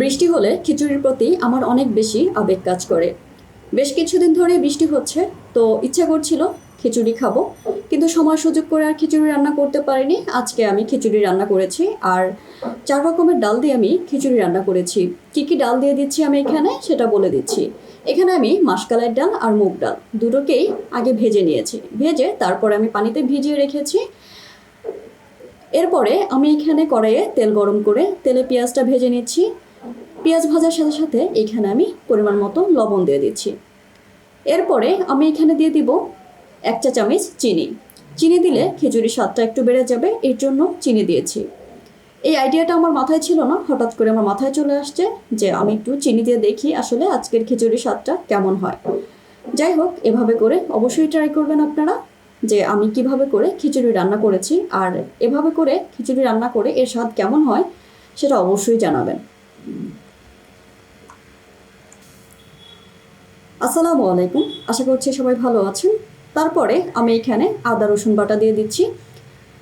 বৃষ্টি হলে খিচুড়ির প্রতি আমার অনেক বেশি আবেগ কাজ করে। বেশ কিছুদিন ধরে বৃষ্টি হচ্ছে, তো ইচ্ছা করছিল খিচুড়ি খাব, কিন্তু সময় সুযোগ করে আর খিচুড়ি রান্না করতে পারিনি। আজকে আমি খিচুড়ি রান্না করেছি আর চার রকমের ডাল দিয়ে আমি খিচুড়ি রান্না করেছি। কি কি ডাল দিয়ে দিচ্ছি আমি এখানে সেটা বলে দিচ্ছি। এখানে আমি মাসকালের ডাল আর মুগ ডাল দুটোকেই আগে ভেজে নিয়েছি। ভেজে তারপরে আমি পানিতে ভিজিয়ে রেখেছি। এরপরে আমি এখানে কড়াইয়ে তেল গরম করে তেলে পেঁয়াজটা ভেজে নিচ্ছি। পেঁয়াজ ভাজার সাথে সাথে এখানে আমি পরিমাণ মতো লবণ দিয়ে দিচ্ছি। এরপরে আমি এখানে দিয়ে দিব এক চা চামচ চিনি। চিনি দিলে খিচুড়ির স্বাদটা একটু বেড়ে যাবে, এর জন্য চিনি দিয়েছি। এই আইডিয়াটা আমার মাথায় ছিল না, হঠাৎ করে আমার মাথায় চলে আসছে যে আমি একটু চিনি দিয়ে দেখি আসলে আজকের খিচুড়ির স্বাদটা কেমন হয়। যাই হোক, এভাবে করে অবশ্যই ট্রাই করবেন আপনারা যে আমি কীভাবে করে খিচুড়ি রান্না করেছি আর এভাবে করে খিচুড়ি রান্না করে এর স্বাদ কেমন হয় সেটা অবশ্যই জানাবেন। আসসালামু আলাইকুম। আশা করছি সবাই ভালো আছেন। তারপরে আমি এখানে আদা, রসুন বাটা দিয়ে দিচ্ছি।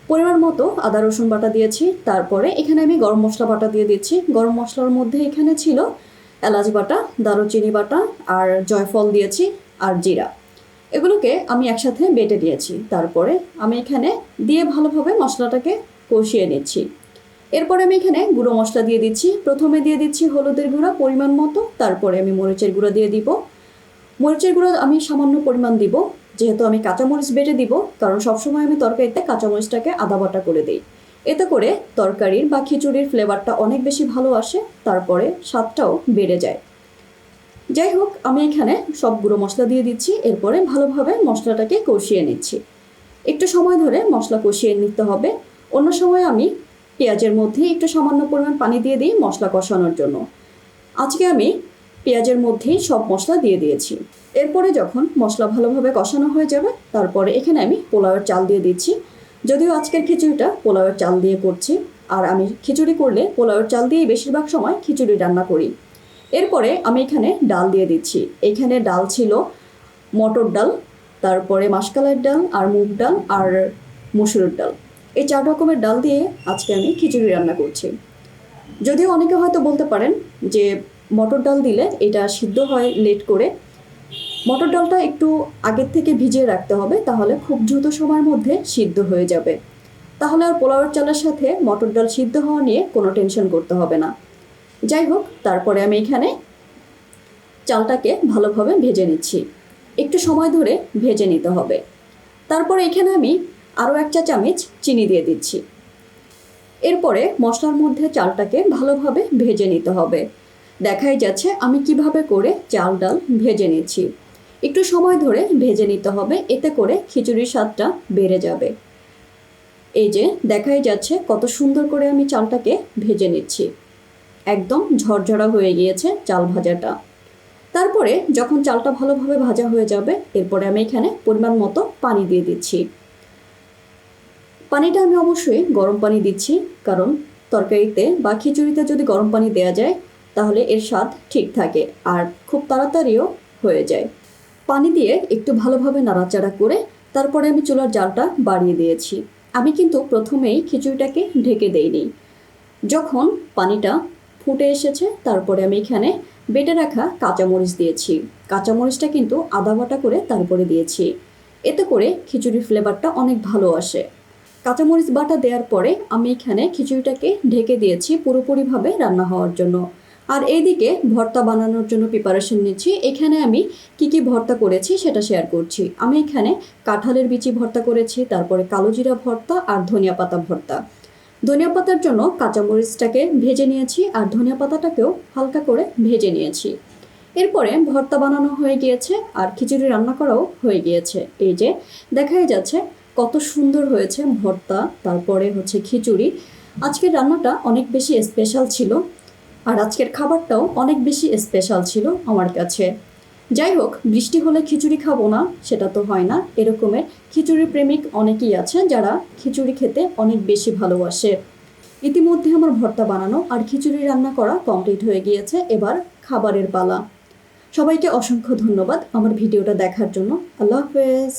পরিমাণ মতো আদা, রসুন বাটা দিয়েছি। তারপরে এখানে আমি গরম মশলা বাটা দিয়ে দিচ্ছি। গরম মশলার মধ্যে এখানে ছিল এলাচ বাটা, দারুচিনি বাটা আর জয়ফল দিয়েছি আর জিরা। এগুলোকে আমি একসাথে বেটে দিয়েছি। তারপরে আমি এখানে দিয়ে ভালোভাবে মশলাটাকে কষিয়ে নিচ্ছি। এরপরে আমি এখানে গুঁড়ো মশলা দিয়ে দিচ্ছি। প্রথমে দিয়ে দিচ্ছি হলুদের গুঁড়া পরিমাণ মতো। তারপরে আমি মরিচের গুঁড়া দিয়ে দিব। মরিচের গুঁড়ো আমি সামান্য পরিমাণ দিব, যেহেতু আমি কাঁচামরিচ বেটে দিব, কারণ সবসময় আমি তরকারিতে কাঁচামরিচটাকে আদা বাটা করে দিই। এতে করে তরকারির বা খিচুড়ির ফ্লেভারটা অনেক বেশি ভালো আসে, তারপরে স্বাদটাও বেড়ে যায়। যাই হোক, আমি এখানে সব গুঁড়ো মশলা দিয়ে দিচ্ছি, এরপরে ভালোভাবে মশলাটাকে কষিয়ে নিচ্ছি। একটু সময় ধরে মশলা কষিয়ে নিতে হবে। অন্য সময় আমি পেঁয়াজের মধ্যে একটু সামান্য পরিমাণ পানি দিয়ে দিই মশলা কষানোর জন্য। আজকে আমি পেঁয়াজের মধ্যেই সব মশলা দিয়ে দিয়েছি। এরপরে যখন মশলা ভালোভাবে কষানো হয়ে যাবে, তারপরে এখানে আমি পোলাওয়ের চাল দিয়ে দিচ্ছি। যদিও আজকের খিচুড়িটা পোলাওয়ের চাল দিয়ে করছি, আর আমি খিচুড়ি করলে পোলাওয়ের চাল দিয়েই বেশিরভাগ সময় খিচুড়ি রান্না করি। এরপরে আমি এখানে ডাল দিয়ে দিচ্ছি। এখানে ডাল ছিল মটর ডাল, তারপরে মাসকালের ডাল, আর মুগ ডাল, আর মসুরের ডাল। এই চার রকমের ডাল দিয়ে আজকে আমি খিচুড়ি রান্না করছি। যদিও অনেকে হয়তো বলতে পারেন যে মটর ডাল দিলে এটা সিদ্ধ হয় লেট করে। মটর ডালটা একটু আগের থেকে ভিজিয়ে রাখতে হবে, তাহলে খুব দ্রুত সময়ের মধ্যে সিদ্ধ হয়ে যাবে। তাহলে আর পোলাওয়ের চালের সাথে মটর ডাল সিদ্ধ হওয়া নিয়ে কোনো টেনশন করতে হবে না। যাই হোক, তারপরে আমি এখানে চালটাকে ভালোভাবে ভেজে নিচ্ছি। একটু সময় ধরে ভেজে নিতে হবে। তারপরে এখানে আমি আরও এক চা চামচ চিনি দিয়ে দিচ্ছি। এরপরে মশলার মধ্যে চালটাকে ভালোভাবে ভেজে নিতে হবে। দেখাই যাচ্ছে আমি কীভাবে করে চাল, ডাল ভেজে নিচ্ছি। একটু সময় ধরে ভেজে নিতে হবে, এতে করে খিচুড়ির স্বাদটা বেড়ে যাবে। এই যে দেখাই যাচ্ছে কত সুন্দর করে আমি চালটাকে ভেজে নিচ্ছি। একদম ঝরঝরা হয়ে গিয়েছে চাল ভাজাটা। তারপরে যখন চালটা ভালোভাবে ভাজা হয়ে যাবে, এরপরে আমি এখানে পরিমাণ মতো পানি দিয়ে দিচ্ছি। পানিটা আমি অবশ্যই গরম পানি দিচ্ছি, কারণ তরকারিতে বা খিচুড়িতে যদি গরম পানি দেওয়া যায় তাহলে এর স্বাদ ঠিক থাকে আর খুব তাড়াতাড়িও হয়ে যায়। পানি দিয়ে একটু ভালোভাবে নাড়াচাড়া করে তারপরে আমি চুলার জালটা বাড়িয়ে দিয়েছি। আমি কিন্তু প্রথমেই খিচুড়িটাকে ঢেকে দেইনি। যখন পানিটা ফুটে এসেছে, তারপরে আমি এখানে বেটে রাখা কাঁচামরিচ দিয়েছি। কাঁচামরিচটা কিন্তু আদা বাটা করে তারপরে দিয়েছি। এতে করে খিচুড়ির ফ্লেভারটা অনেক ভালো আসে। কাঁচামরিচ বাটা দেওয়ার পরে আমি এখানে খিচুড়িটাকে ঢেকে দিয়েছি পুরোপুরিভাবে রান্না হওয়ার জন্য। আর এইদিকে ভর্তা বানানোর জন্য প্রিপারেশন নিচ্ছি। এখানে আমি কি কি ভর্তা করেছি সেটা শেয়ার করছি। আমি এখানে কাঁঠালের বিচি ভর্তা করেছি, তারপরে কালোজিরা ভর্তা আর ধনিয়া পাতা ভর্তা। ধনিয়া পাতার জন্য কাঁচামরিচটাকে ভেজে নিয়েছি আর ধনিয়া পাতাটাকেও হালকা করে ভেজে নিয়েছি। এরপরে ভর্তা বানানো হয়ে গিয়েছে আর খিচুড়ি রান্না করাও হয়ে গিয়েছে। এই যে দেখাই যাচ্ছে কত সুন্দর হয়েছে ভর্তা, তারপরে হচ্ছে খিচুড়ি। আজকের রান্নাটা অনেক বেশি স্পেশাল ছিল। আর আজকের খাবারটাও অনেক বেশি স্পেশাল ছিল আমার কাছে। যাই হোক, বৃষ্টি হলে খিচুড়ি খাব না, সেটা তো হয় না। এরকমের খিচুড়ি প্রেমিক অনেকেই আছে যারা খিচুড়ি খেতে অনেক বেশি ভালোবাসে। ইতিমধ্যে আমার ভর্তা বানানো আর খিচুড়ি রান্না করা কমপ্লিট হয়ে গিয়েছে এবার খাবারের পালা। সবাইকে অসংখ্য ধন্যবাদ আমার ভিডিওটা দেখার জন্য। আল্লাহ হাফেজ।